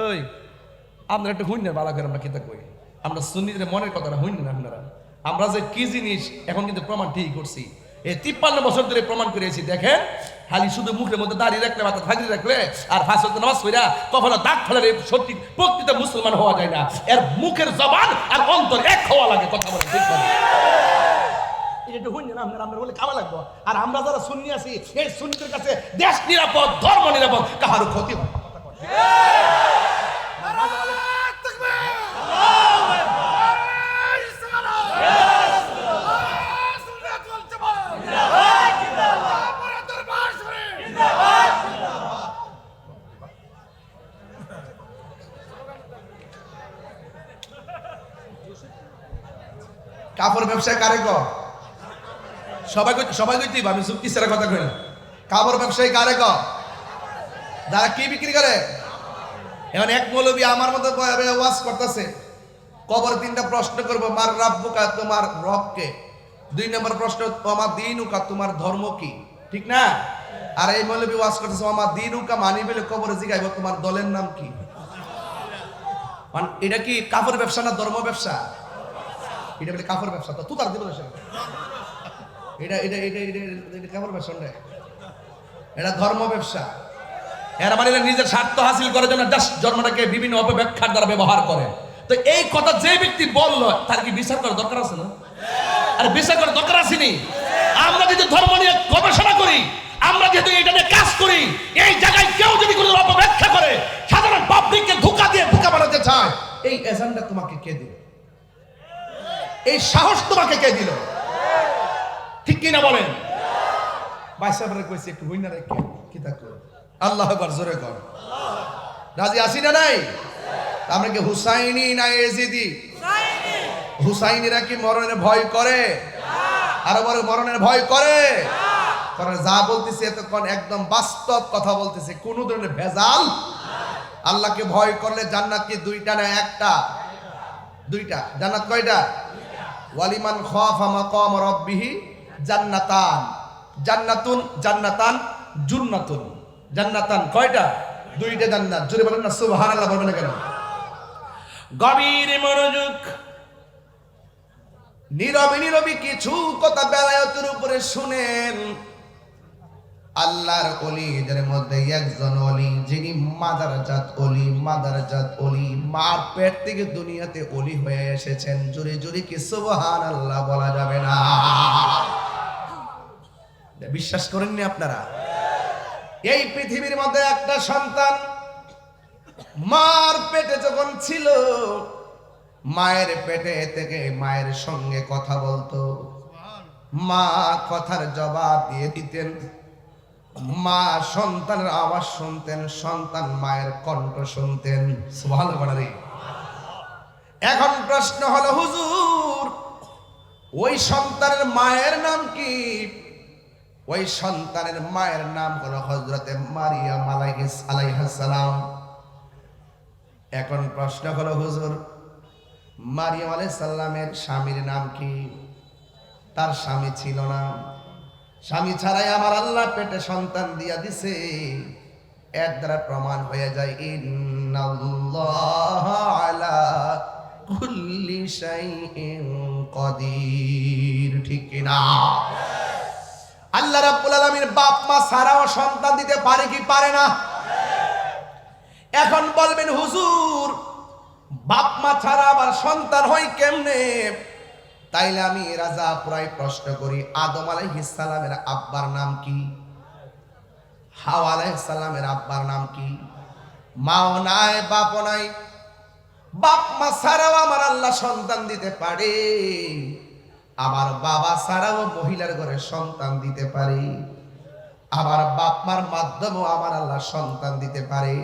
ওই আমরা একটু হইন না বালা করে আমরা খেতে কই আমরা সুন্নিদের মনের কথাটা হইন না আপনারা। আমরা যে কি জিনিস এখন কিন্তু প্রমাণ ঠিক করছি। এই তিপ্পান্ন বছর ধরে প্রমাণ করেছি, দেখেন? খালি শুধু মুখের মধ্যে দাঁড়িয়ে রাখলে মাথা থাকি রাখলে আর ফাঁস নামাজ কইরা কখনো দাগ ফেলার সত্যি প্রকৃত মুসলমান হওয়া যায় না। এর মুখের জবান আর অন্তর এক হওয়া লাগে, কথা বলে ঠিক এটা না আপনারা, আমরা বলে আর আমরা যারা সুন্নি আছি, এই সুন্নিদের কাছে দেশ নিরাপদ, ধর্ম নিরাপদ, কাহারও ক্ষতি হয়। কাপড় ব্যবসায় কারে ক? সবাই সবাই কইতে আমি চুক্তি সেরা কথা কই কাপড় ব্যবসায়ী কারে ক? যারা কি বিক্রি করে? এখন এক মৌলবী আমার মতো ওয়াজ করতেছে। কবর তিনটা প্রশ্ন করব, মার রাব্বুকা, তোমার রবকে? দুই নম্বর প্রশ্ন তোমার দিনুকা, তোমার ধর্ম কি? ঠিক না? আর এই মৌলবী ওয়াজ করতেছে আমার দিনুকা মানি বলে কবরে জিগাইব, তোমার দলের নাম কি? মানে এটা কি কাপড় ব্যবসা না ধর্ম ব্যবসা? এটা বলে কাপড় ব্যবসা, তো তুই তার দিল এটা এটা এটা এটা কাপড় ব্যবসা এটা ধর্ম ব্যবসা। এরা মানে নিজের স্বার্থ হাসিল করার জন্য জাস্ট জন্মটাকে বিভিন্ন অপব্যাখ্যার দ্বারা ব্যবহার করে। তো এই কথা যে ব্যক্তি বলল, তার কি বিচার করার দরকার আছে না? আর বিচার করার দরকার আসেনি আমরা যদি ধর্ম নিয়ে গবেষণা করি, আমরা যেহেতু এটা নিয়ে কাজ করি, এই জায়গায় কেউ যদি কোনো অপব্যাখ্যা করে, সাধারণ পাবলিককে ধোকা দিয়ে ধোকা বানাতে চায়, এই এজেন্ডা তোমাকে কে দিল? এই সাহস তোমাকে কে দিল? ঠিক কিনা বলেন? বাইসাবরে কইছে, একটু হইনা রে, কে কি আল্লাহ একবার জোরে কর। রাজি আসি না নাই? আমরা কি হুসাইনি না এজিদি? হুসাইনিরা কি মরণের ভয় করে? আরও বড় মরণের ভয় করে? কারণ যা বলতেছে এতক্ষণ একদম বাস্তব কথা বলতেছে। কোন ধরনের ভেজাল? আল্লাহকে ভয় করলে জান্নাত কি দুইটা না একটা? দুইটা। জান্নাত কয়টা? ওয়ালিমান খাফা মাকাম রাব্বিহি জান্নাতান। জান্নাতুন জান্নাতান জুন্নাতুন। জান্নাতান কয়টা? দুইটা জান্নাত। জুড়ে বলেন না সুবহানাল্লাহ বলবেন না কেন? গভীর মনোযোগ। নীরবে নীরবে কিছু কথা বেলায়তের উপরে শুনেন। আল্লাহর অলিদের মধ্যে একজন অলি যিনি মাদার জাত অলি মাদার জাত অলি মার পেট থেকে দুনিয়াতে অলি হয়ে এসেছেন। জোরে জোরে কি সুবহান আল্লাহ বলা যাবে না? বিশ্বাস করেননি আপনারা? এই পৃথিবীর মধ্যে একটা সন্তান মার পেটে যখন ছিল, মায়ের পেটে থেকে মায়ের সঙ্গে কথা বলতো। মা কথার জবাব দিয়ে দিতেন। মা সন্তানের আওয়াজ শুনতেন, সন্তান মায়ের কণ্ঠ শুনতেন। সুবহানাল্লাহ রে এখন প্রশ্ন হলো, হুজুর, ওই সন্তানের মায়ের নাম কি? ওই সন্তানের মায়ের নাম হলো হজরতে মারিয়াম আলাইহিস আলাইহিস সালাম। এখন প্রশ্ন হলো, হুজুর মারিয়াম আলাইহিস সালামের স্বামীর নাম কি? তার স্বামী ছিল না। স্বামী ছাড়াই আমার আল্লাহ পেটে সন্তান দিয়া দিছে। এর দ্বারা প্রমাণ হয়ে যায়, ইন্নাল্লাহ আলা কুল্লি শাইইন কদির। ঠিক কিনা? আল্লাহ রাব্বুল আলামিন বাপ, মা ছাড়াও সন্তান দিতে পারে কি পারে না? এখন বলবেন, হুজুর, বাপ, মা ছাড়া আবার সন্তান হয় কেমনে? তাইলে আমি রাজা প্রায় প্রশ্ন করি, আদম আলাইহিস সালামের আব্বার নাম কি? হাওয়া আলাইহিস সালামের আব্বার নাম কি? মাও নাই, বাপও নাই। বাপ, মা ছাড়াও আমার আল্লাহ সন্তান দিতে পারে। আমার বাবা ছাড়াও মহিলার ঘরে সন্তান দিতে পারি। আমার বাপ মার মাধ্যমেও আমার আল্লাহ সন্তান দিতে পারে।